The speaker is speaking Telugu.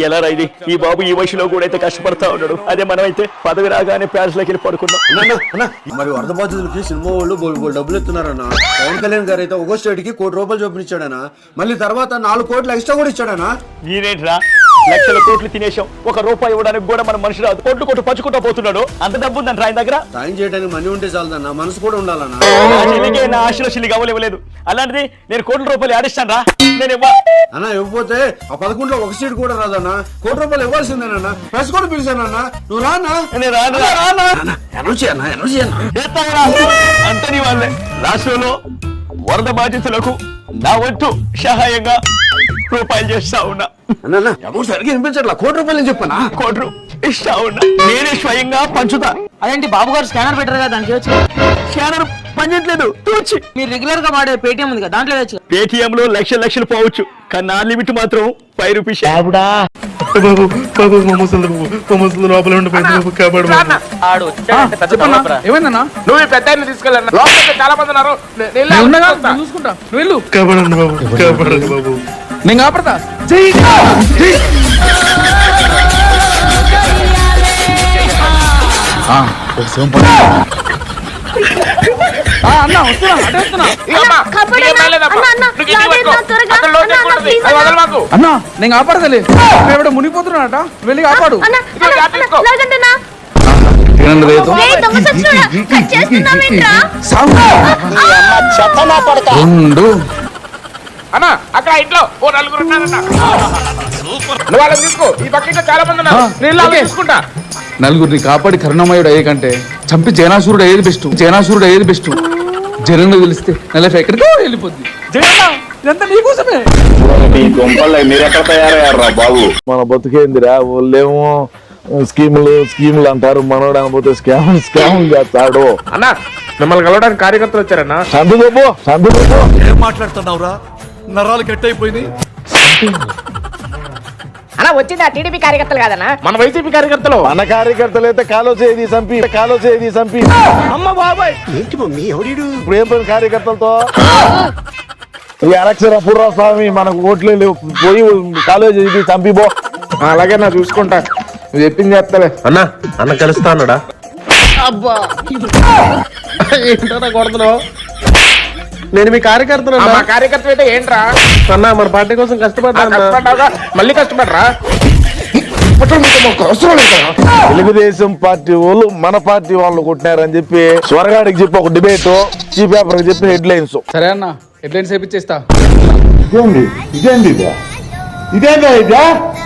ఎలా రా ఇది? ఈ బాబు ఈ వయసులో కూడా అయితే కష్టపడతా ఉన్నాడు. అదే మనం అయితే పదవి రాగానే ప్యాలెస్లోకి వెళ్ళి పడుకున్నాం మరి వరద బాధితులకి సినిమా వాళ్ళు బోల్ బోల్ డబ్బులు ఇస్తున్నారన్న పవన్ కళ్యాణ్ గారు అయితే ఒక్కో స్టేట్కి కోటి రూపాయలు చొప్పున ఇచ్చాడనా మళ్ళీ తర్వాత నాలుగు కోట్లు ఎక్స్ట్రా కూడా ఇచ్చాడనా నేనేంట్రా లక్షల కోట్లు తినేసాం ఒక రూపాయి ఇవ్వడానికి కూడా మన మనిషి రాదు. కోట్లు కోట్లు పంచుకుంటా పోతున్నాడు. అంత డబ్బు ఉందంట ఆయన దగ్గర? సాయం చేయడానికి మనీ ఉంటే చాలదన్న మనసు కూడా ఉండాలన్నా. నా చెల్లికి నా ఆశలో చెల్లికి అవ్వలేవలేదు అలాంటిది నేను కోట్ల రూపాయలు ఆడిస్తాను రా నేను ఇవ్వ. అన్న ఇవ్వకపోతే ఆ పదకొండులో ఒక సీట్ కూడా రాదన్నా. కోటి రూపాయలు ఇవ్వాల్సిందేనన్నా. ప్రెస్ కూడా పిలిచానన్నా. నువ్వు రానా నేను రాను రాను. ఎనర్జీ అన్న ఎనర్జీ అన్న. అంతని వాళ్ళే. రాష్ట్రంలో వరద బాధితులకు నా వంతు సహాయంగా రూపాయలు చేస్తా ఉన్నా. అమౌంట్ సరిగ్గా వినిపించట్లా? కోటి రూపాయలు అని చెప్పనా? కోట్లు ఇస్తా ఉన్నా. నేనే స్వయంగా పంచుతా. అదేంటి బాబు గారు స్కానర్ పెట్టారు కదా దానికి వచ్చి స్కానర్ పనిచేయట్లేదు. తూచి. మీరు రెగ్యులర్గా వాడే పేటిఎం ఉంది కదా దాంట్లో వేయచ్చు పేటిఎం లో లక్షల లక్షలు పోవచ్చు. కానీ నా లిమిట్ మాత్రం ఫైవ్ రూపీస్ బాబు బాబు లోపల ఉండిపోయింది కాపాడు ఆడు. ఏమైందన్నా? నువ్వు ఈ పెద్ద తీసుకెళ్ళాను లోపల చాలా మంది ఉన్నారు. చూసుకుంటా. నువ్వు కాపాడండి బాబు కాపాడండి బాబు. పడు. ఆ, అన్న వస్తున్నా అటే వస్తున్నా అన్న, నేను కాపాడతలే ఎవడో మునిగిపోతున్నాడట వెళ్ళి కాపాడు. రెండు అన్న అక్కడ ఇంట్లో ఓ నలుగురు ఉన్నారన్న. నువ్వు వాళ్ళని తీసుకో ఈ పక్క చాలా మంది ఉన్నారు. నేను. తీసుకుంటా నలుగురిని కాపాడి కరుణమయుడు అయ్యే కంటే చంపి జనాసురుడు అయ్యేది బెస్ట్. జనాసురుడు అయ్యేది బెస్ట్. జనం తెలిస్తే నా లైఫ్ ఎక్కడికో వెళ్ళిపోద్ది. మన బతుకేందిరా? వాళ్ళేమో స్కీములు స్కీములు అంటారు. మనోడు అనబోతే స్కామ్ స్కామ్ చేస్తాడు. అన్న మిమ్మల్ని కలవడానికి కార్యకర్తలు వచ్చారన్న. సందు చెప్పు సందు చెప్పు. ఏం మాట్లాడుతున్నావురా? నరాలు కట్ అయిపోయింది అన్న వచ్చింది ఆ టీడీపీ కార్యకర్తలు కాదన్నా? మన వైసీపీ కార్యకర్తలు. మన కార్యకర్తలు అయితే కాలో చేది చంపి కాలో చేది చంపి అమ్మ బాబాయ్. ఇప్పుడు ఏం పని కార్యకర్తలతో? ఈ అరక్షర పుర్రస్వామి మనకు ఓట్లు లేవు. పోయి కాలేజ్ ఇది చంపిపో అలాగే నా చూసుకుంటా. నువ్వు చెప్పింది చేస్తలే అన్న అన్న కలుస్తా అన్నాడా? ఏంటన్నా కొడుతున్నావు? నేను మీ కార్యకర్తను మా కార్యకర్త అయితే ఏంట్రా? అన్న మన పార్టీ కోసం కష్టపడ్డావుగా? మళ్ళీ కష్టపడరా తెలుగుదేశం పార్టీ వాళ్ళు మన పార్టీ వాళ్ళు కొట్టినారని చెప్పి స్వరగాడికి చెప్పి ఒక డిబేట్ చీ పేపర్ చెప్పి హెడ్ లైన్స్ సరే అన్న ఎట్లయినా చేపిచ్చేస్తా ఇదేంది ఇదేంది ఇదే? ఇదేందా ఇదే?